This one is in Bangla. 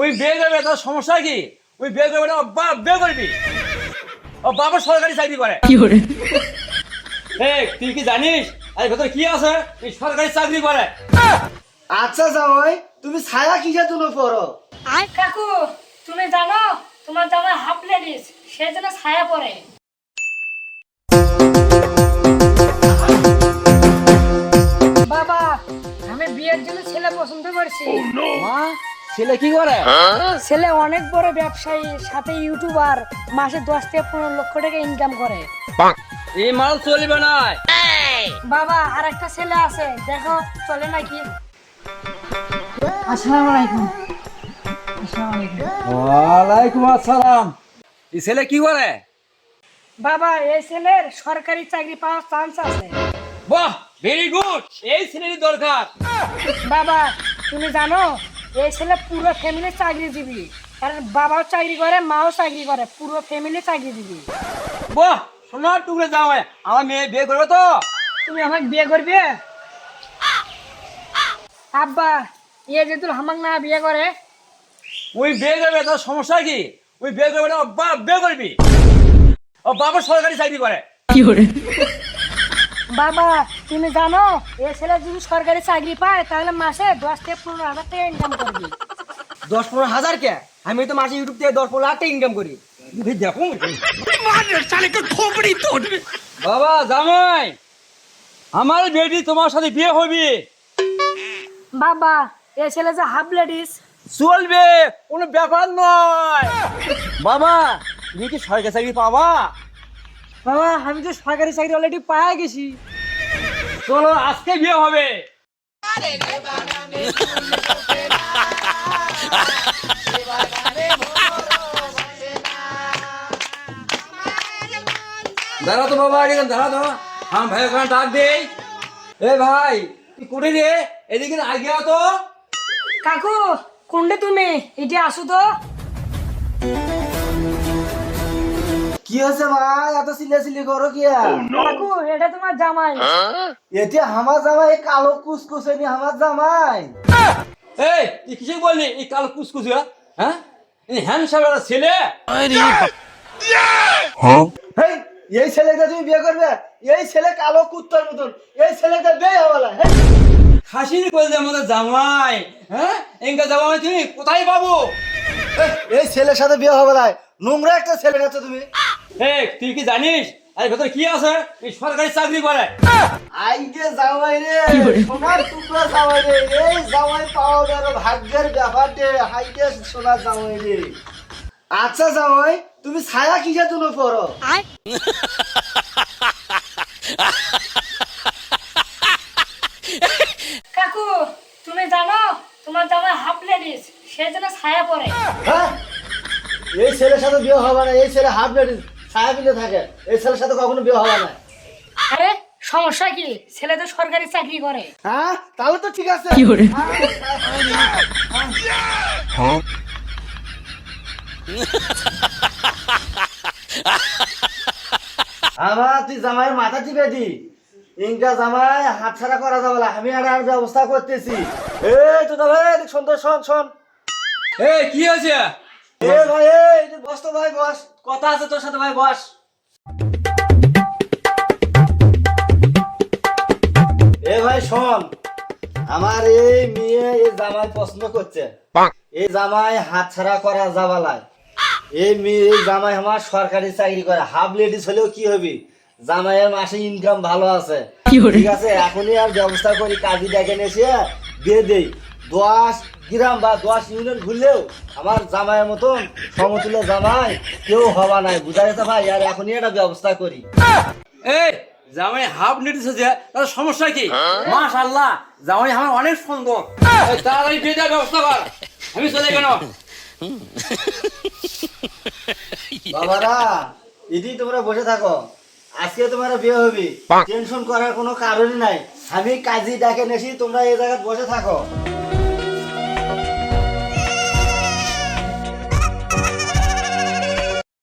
ওই বিয়ে করবে তার সমস্যা কি? ওই বিয়ে করবে না বাপ বিয়ে করবি। ও বাবা সরকারি চাকরি করে। এই তুই কি জানিস? আর ভেতরে কি আছে? এই সরকারি চাকরি করে। আচ্ছা জামাই তুমি ছায়া কিসের জন্য পড়ো? আই কাকু তুমি জানো তোমার জামাই হাফ লেডিস সে যেন ছায়া পড়ে। বাবা আমি বিয়ের জন্য ছেলে পছন্দ করছি। মা ছেলে কি করে? ছেলে অনেক বড় ব্যবসায়ী সাথে ইউটিউবার মাসে দশ থেকে পনেরো লক্ষ টাকা ইনকাম করে। এই মাল চলবে না বাবা আর একটা ছেলে আছে দেখো চলে নাকি? আসসালামু আলাইকুম। আসসালামু আলাইকুম। ওয়ালাইকুম আসসালাম। এই ছেলে কি করে? বাবা এই ছেলের সরকারি চাকরি পাওয়ার চান্স আছে। বাহ ভেরি গুড এই ছেলেরই দরকার। বাবা তুমি জানো এই ছেলে পুরো ফ্যামিলি চাকরিজীবী কারণ বাবাও চাকরি করে মাও চাকরি করে পুরো ফ্যামিলি চাকরিজীবী বাহ সোনার টুকরে যাও আমার মেয়ে বিয়ে করবে তো। তুমি আমাকে বিয়ে করবে? আব্বা ইয়ে যেহেতু আমাকে না বিয়ে করে। ওই বিয়ে করবে তার সমস্যা কি? ওই বিয়ে করবে না বিয়ে করবি। ও বাবা সরকারি চাকরি করে। কি করে? বাবা তুমি জানো এই ছেলে যদি সরকারি চাকরি পায় তাহলে মাসে দশ থেকে পনেরো হাজার টাকা ইনকাম করবি। দশ পনেরো হাজার কে? আমি তো মাসে ইউটিউব থেকে দশ পনেরো লাখ টাকা ইনকাম করি। দেখো। বাবা জামাই আমার বেটি তোমার সাথে বিয়ে হবি। বাবা এই ছেলে যে হাফ লেডিস চলবে কোনো ব্যাপার নয়। বাবা তুমি কি সরকারি চাকরি পাবা? বাবা আমি তো সরকারি চাকরি অলরেডি পায়ে গেছি। চলো আজকে বিয়ে হবে। দাঁড়া তো বাবা এখানে দাঁড়া তো। ভাই ওখানে ডাক দেই। এ ভাই তুই কোটে রে এদিকে আগে তো। কাকু কোনটা তুমি এটি আসো তো। কি হয়েছে ভাই? এত সিলে সিলি করো কি আর? কাকু এটা তোমার জামাই। এটি আমার জামাই কালো কুসকুসে নি আমার জামাই। এই তুই কিসে বললি? এই কালো কুসকুস হ্যাঁ এই হ্যান্ডসাম একটা ছেলে। এই ছেলেটা তুমি বিয়ে করবে এই ছেলে কালো কুত্তার মতন। এই ছেলেটা বিয়ে হেই, খাসির যে আমাদের জামাই হ্যাঁ এঙ্কা জামাই তুমি কোথায় পাবো? এই, এই ছেলের সাথে বিয়ে হবে না নোংরা একটা ছেলে আছে তুমি। এই তুই কি জানিস? আর ভেতরে কি আছে? এই সরকারি চাকরি করে। আইগে জামাই রে সোনার টুকরা জামাই রে এই জামাই পাওয়া গেল ভাগ্যের ব্যাপার হাইগে সোনার জামাই রে। আচ্ছা জামাই তুমি ছায়া কিসের জন্য পড়ো? কাকু তুমি জানো তোমার জামাই হাফ লেডিস সে যেন ছায়া পড়ে। হ্যাঁ? এই ছেলের সাথে বিয়ে হবে না এই ছেলে হাফ লেডিস ছায়া পিলে থাকে। এই ছেলের সাথে কখনো বিয়ে হবে না। আরে সমস্যা কি? ছেলে তো সরকারি চাকরি করে। হ্যাঁ? তাহলে তো ঠিক আছে। আমার তুই জামাইয়ের মাথা টিপে দি। ইনকা জামাই হাত ছাড়া করা যাবে না। আমি আর আর ব্যবস্থা করতেছি। এই তো ভাই এদিক সুন্দর শোন শোন। এই কি হয়েছে? এ ভাই এই বস তো ভাই বস। কথা আছে তোর সাথে ভাই বস। এ ভাই শোন আমার এই মেয়ে এই জামাই পছন্দ করছে। এই জামাই হাত ছাড়া করা এই মেয়ে এই জামাই আমার সরকারি চাকরি করে। হাফ লেডিস হলেও কি হবে? জামাইয়ের মাসে ইনকাম ভালো আছে। ঠিক আছে এখনই আর ব্যবস্থা করি কাজী ডেকে এসে দিয়ে দেই। দশ গ্রাম বা দশ ইউনিয়ন ঘুরলেও আমার জামাইয়ের মতন সমতুল্য জামাই কেউ হওয়া নাই। বুঝা গেছে ভাই? আর এখনই একটা ব্যবস্থা করি। এই জামাই হাফ নোটিস হয়েছে তার সমস্যা কি? মাশাল্লাহ জামাই আমার অনেক সুন্দর। তাড়াতাড়ি বিয়ে দেওয়ার ব্যবস্থা কর। আমি চলে কেন বাবারা ইদি তোমরা বসে থাকো। আজকে তোমরা বিয়ে হবে। টেনশন করার কোনো কারণই নাই। আমি কাজী ডাকে নেছি তোমরা এই জায়গায় বসে থাকো।